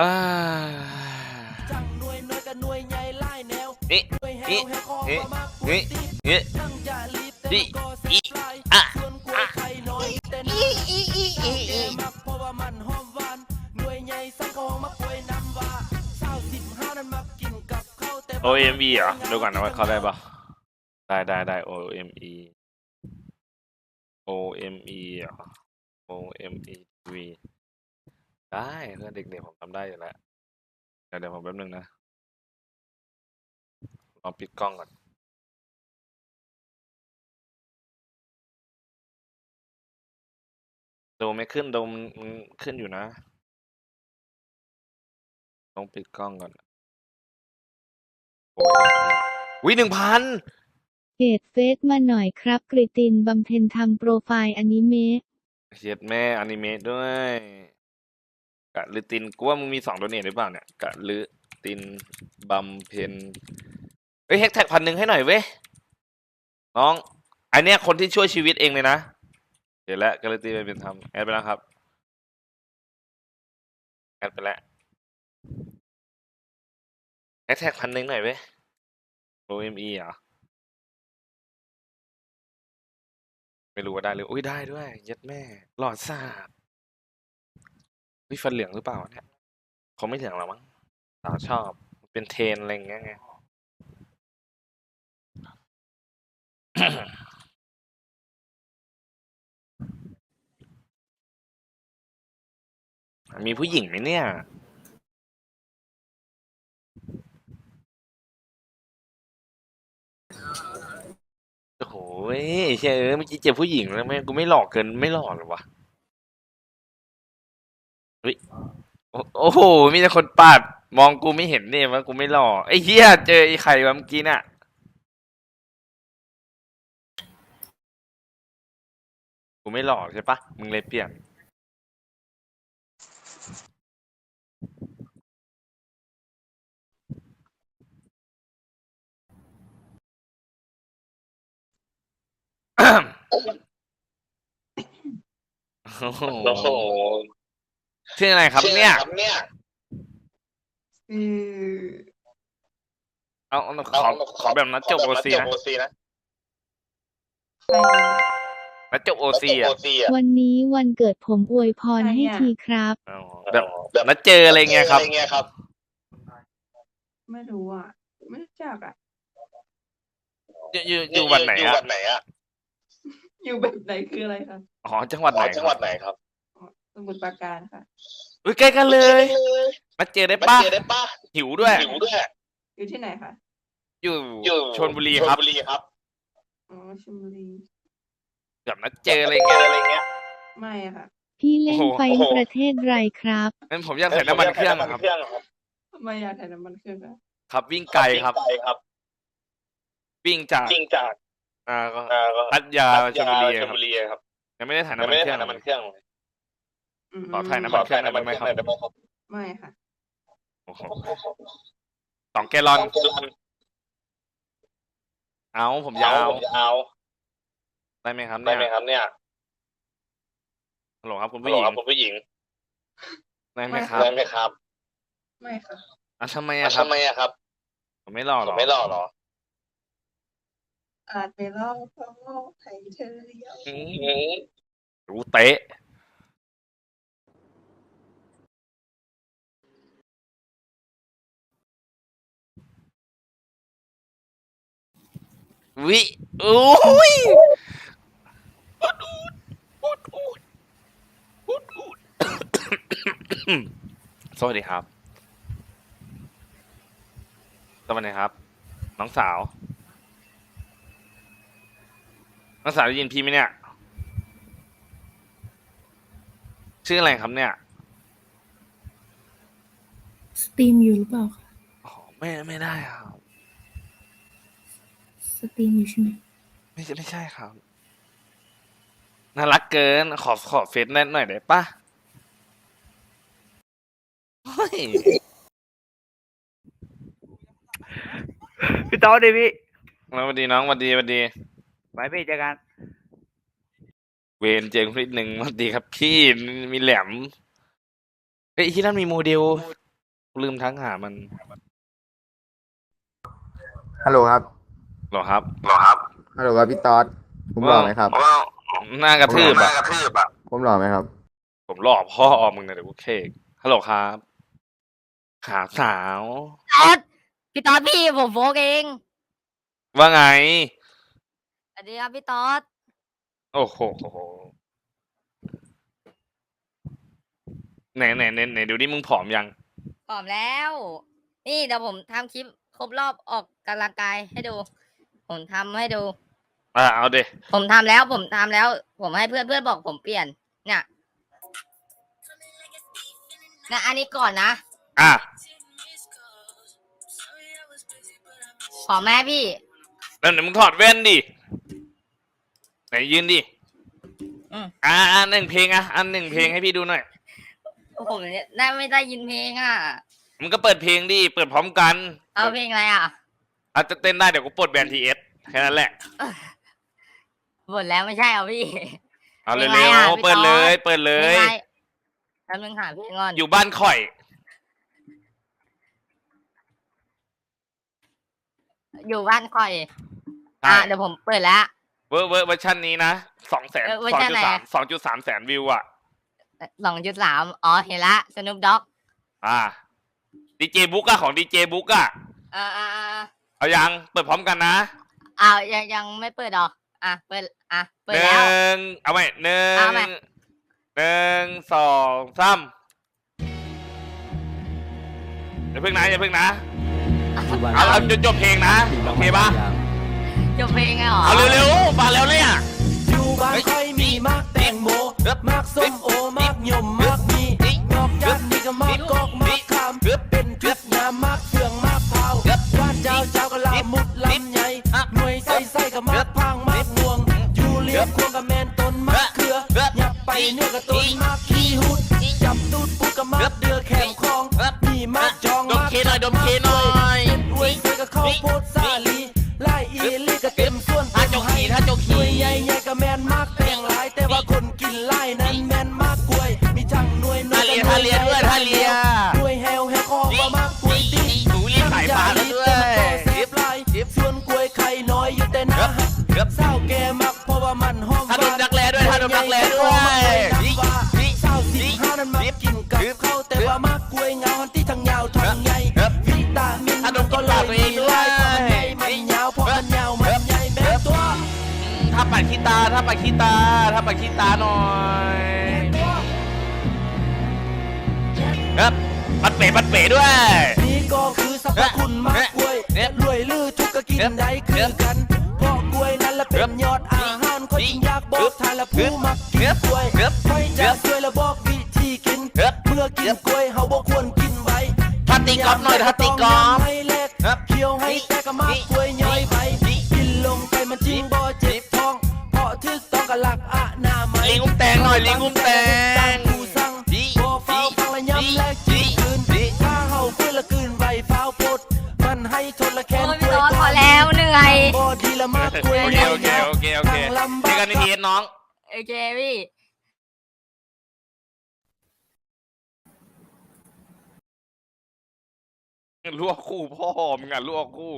อ่าน่วยน้อยกับหน่วยใหญ่ไล่แนวนี่หน่วยแฮนี่วแฮวคอนี่มามักนี่ตีนี่จังอดนี่อีสิบลายอะส่วนกล้วยไข่น้อยแต่น้ำแกมักเพราะว่ามันหอมหวานหน่วยใหญ่สังกองมักกล้วยน้ำว่าสาวสิบห้านั้นมักกินกับข้าวแต่โอเอ็มอีเหรอดูก่อนนะว่าเขาได้ปะได้ได้ได้ O M E O M E เหรอ O M E V ได้เพื่อนเด็กๆผมทำได้อยู่แล้วเดี๋ยวเดี๋ยวผมแป๊บนึงนะลองปิดกล้องก่อนโดมไม่ขึ้นโดมมันขึ้นอยู่นะต้องปิดกล้องก่อนโอ้ยวิหนึ่งพันเพจเฟซมาหน่อยครับ กริตินบำเพ็ญทำโปรไฟล์อนิเมะเชียดแม่อนิเมะด้วย กะลือตินกูว่ามึงมีสองโดเนทหรือเปล่าเนี่ยกะลือตินบำเพ็ญเฮ้ยแฮกแท็กพันหนึ่งให้หน่อยเว้ยน้อง อันเนี้ยคนที่ช่วยชีวิตเองเลยนะ เดี๋ยวแล้วกะลือตินไปเป็นทำแอดไปแล้วครับแอดไปแล้วแฮกแท็กพันหนึ่งหน่อยเว้ย OME เหรอไม่รู้ว่าได้หรืออุ้ยได้ด้วยย็ดแม่ หลอดสาบ วิฟันเหลืองหรือเปล่าเนี่ยเขาไม่เหลืองหรอมั้งสาวชอบเป็นเทรนอะไรอย่างเงี้ยไง มีผู้หญิงไหมเนี่ย โอ้โหเฮ้ยเชื่อเมื่อกี้เจอผู้หญิงแล้วไม่กูไม่หลอกเกินไม่หลอกเลยวะ เฮ้ยโอ้โอ้โห มีแต่คนปาด มองกูไม่เห็นเนี่ยว่ากูไม่หลอไอ้เหี้ยเจอไอ้ไข่วะเมื่อกี้น่ะ กูไม่หล่อใช่ปะมึงเลยเปลี่ยน โอ้โห โอ้โห ชื่ออะไรครับชื่อเนี่ยครับเนี่ย อือเอาเอาขอขอแบบนัดจบโอซีนะโอซีนะใครนัดจบโอซีอะโอซีอะวันนี้วันเกิดผมอวยพรให้ทีครับอ๋อแบบนัดเจออะไรเงี้ยครับอะไรเงี้ยครับไม่รู้อะ ไม่รู้จักอะ อยู่อยู่อยู่วันไหนอยู่อะวันไหนอะอยู่แบบไหนคืออะไรคะ อ๋อจังหวัดไหนอ๋อจังหวัดไหนครับ สมุทรปราการค่ะ อุ้ยใกล้กันเลยนัดเจอได้มาปะเจอได้ปะหิวด้วย หิวด้วย อยู่ที่ไหนคะอยู่อยู่ชลบุรีครับชลบุรีครับอ๋อชลบุรีแบบนัดเจออะไรเจเงี้อยอะไรเงี้ย ไม่อะค่ะพี่เล่นโอ้โหไฟโอ้โหประเทศไรครับงั้นผมอยากใส่น้ำมันเครื่องน้ำครับเครื่องครับไม่อยากถ่ายน้ำมันเครื่องอะครับวิ่งไกลครับไกลครับวิ่งจากจริงจากอ่าก็อ่าก็พัทยาชลบุรีชคลรับบุรีครับยังไม่ได้ถ่ายยังน้ำมันไม่ได้เครื่อ ถ่างยน้ำมันเครื่องเลยมขอถ่ายน้ำขมัอถ่ายน้ำมันได้เคไหมรื่องครับได้ไหมครับไม่ค่ะ โอ้โหสองแกลลอน เอาผมยาวผมจะเอาได้ไหมครับได้เนี่ยไหมครับเนี่ยฮัลโหลครับคุณฮัผู้ลหโหลญิงครับคุณผู้หญิงได้ไหมครับได้ไหมครับไม่ค่ะ อะทำไมอะอะครับทำไมอะครับผมไม่หล่อหผรมอไม่หล่อหรออาจไปเล่าเพราะว่าให้เธอเลี้ยวอืมอืม รู้เตะ วิโอ้ยอุดอุดอุดอุดอุดอุดสวัสดีครับ สวัสดีครับ น้องสาว น้องสาวได้ยินพี่ไหมเนี่ย ชื่ออะไรครับเนี่ย สตรีมอยู่หรือเปล่าคะอ๋อไม่ไม่ได้ครับส ตรีมอยู่ใช่ไหมไม่ใช่ไม่ใช่ครับ น่ารักเกิน ขอขอเฟซแน่หน่อยได้ปะเฮ้ยพี่โต๊ะดิพี่สวัสดีน้องสวัสดีสวัสดีไปพี่เจอกัน เวนเจงนิดหนึ่งสวัสดีครับพี่มีแหลมเฮ้ยที่นั่นมีโมเดล ลืมทักหามัน ฮัลโหลครับ เหรอครับฮัลโหลครับพี่ต๊อดผมหล่อไหมครับหน้ากระทืบอะผมหล่อไหมครับ ผมหล่อพ่อมึงนะเดี๋ยวกูเคกฮัลโหลครับขาสาวตอดพี่ตอดพี่ผมโฟกเอง ว่าไงสวัสดีครับพี่ตอดโอ้โหไหนไหนไหนไหนดูดิมึงผอมยังพร้อมแล้ว นี่เดี๋ยวผมทำคลิปครบรอบออกกำลังกายให้ดู ผมทำให้ดู อ่าเอาเดผมทำแล้ว ผมทำแล้ว ผมให้เพื่อนเพื่อนบอกผมเปลี่ยน เนี่ยนะอันนี้ก่อนนะ อะขอแม่พี่ แล้วไหนมึงถอดแว่นดิไหนยืนดิอืม อ่าอ่าหนึ่งเพลงอะอันหนึ่งเพลงให้พี่ดูหน่อยผมเนี่ยได้ไม่ได้ยินเพลงอะ มึงก็เปิดเพลงดิเปิดพร้อมกันเอาเพลงอะไรอะ อาจจะเต้นได้เดี๋ยวกูปลดแบนทีเอสแค่นั้นแหละ หมดแล้วไม่ใช่เหรอพี่ เอาเพเร็ลงอะไรวอะๆเปิดเลยเปิดเลเพลงยอะไรแป๊บนึงหาเพลงก่อนอยู่บ้านข่อย อยู่บ้านคอยใช่อะเดี๋ยวผมเปิดแล้ว เวอร์เวอร์เวอร์ชันนี้นะสองแสนเออเวอร์สองชันจุดไหนสามสองจุดสามแสนวิวอะ สองจุดสามอ๋อเห็นละสนุปด็อกอ่าดีเจบุ๊กอะของดีเจบุ๊กอะอ่าอ่าอ่า เอายังเปิดพร้อมกันนะอ้าวยังยังไม่เปิดหรออะเปิดอะเปิหดนึ่แล้วงเอาใหม่หนึ่งเอาใหม่ หนึ่งสองสามอย่าเพิ่งนะอย่าเพิ่งนะเอาเอาจนจบเพลงนะโอเคปะจบเพลงไงหรอเอาเร็วๆมาแล้วเลยอะอยู่บ้านใครมีมากแตงโมเอิบมากส้มโอมากย มีมากจองดมมากเคหน่อยดมเคหน่อยอวยใส่กับข้าวโพดสาลี ถ้าปัดขี้ตาถ้าปัดขี้ตาถ้าปัดขี้ตาหน่อยครับปัดเป๋ปัดเป๋ด้วย นี่ก็คือสรรพคุณมากกล้วยเอ๊ะรวยลือทุกก็กินได้คือกันเพราะกล้วยนั้นละเป็นยอดอาหารก็ยิ่งอยากบอกทานละผู้มักกินกล้วยเอิบไม่จะช่วยและบอกวิธีกินเอิบเมื่อกินกล้วยเฮาบ่ควรกินไว้ถ้าตีกอล์ฟหน่อยถ้าตีกอล์ฟให้เล็กเอิบเคี้ยวให้แต่ก็มาก อุ้มแตงหน่อยลิงอุ้มแตงผู้สั่งบ่เฝ้าฟังละย้ำและกินคืนถ้าเฮาฟื้นละคืนไว้เฝ้าพดมันให้ทนละแค้นโอ้ยพี่ล้วยตอพอแล้วเหนื่อยบ่ดีละมากกวยโอเคโอเคโอเคโอเคที่กันในทีเอสน้องโอเคพี่ลวกคู่พ่อมึงอะลวกคู่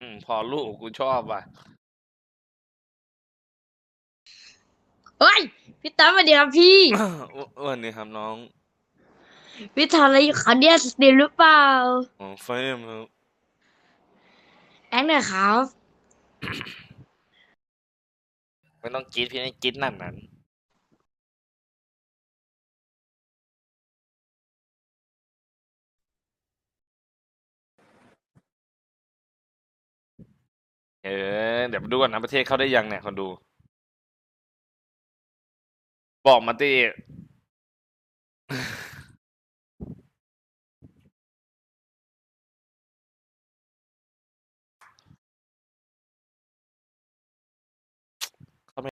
อืมพอลูกกูชอบว่ะ เฮ้ยพี่ตั้มสวัสดีครับพี่อ้วนนี่ครับน้องพี่ทำอะไรอยู่คะเนี่ยสตรีมหรือเปล่าอ๋อเฟมครับแอคหน่อยครับ ไม่ต้องกรีดพี่ไม่กรีดนั่นนั้นเออเดี๋ยวมาดูก่อนนะประเทศเข้าได้ยังเนี่ยคนดู บอกมาตี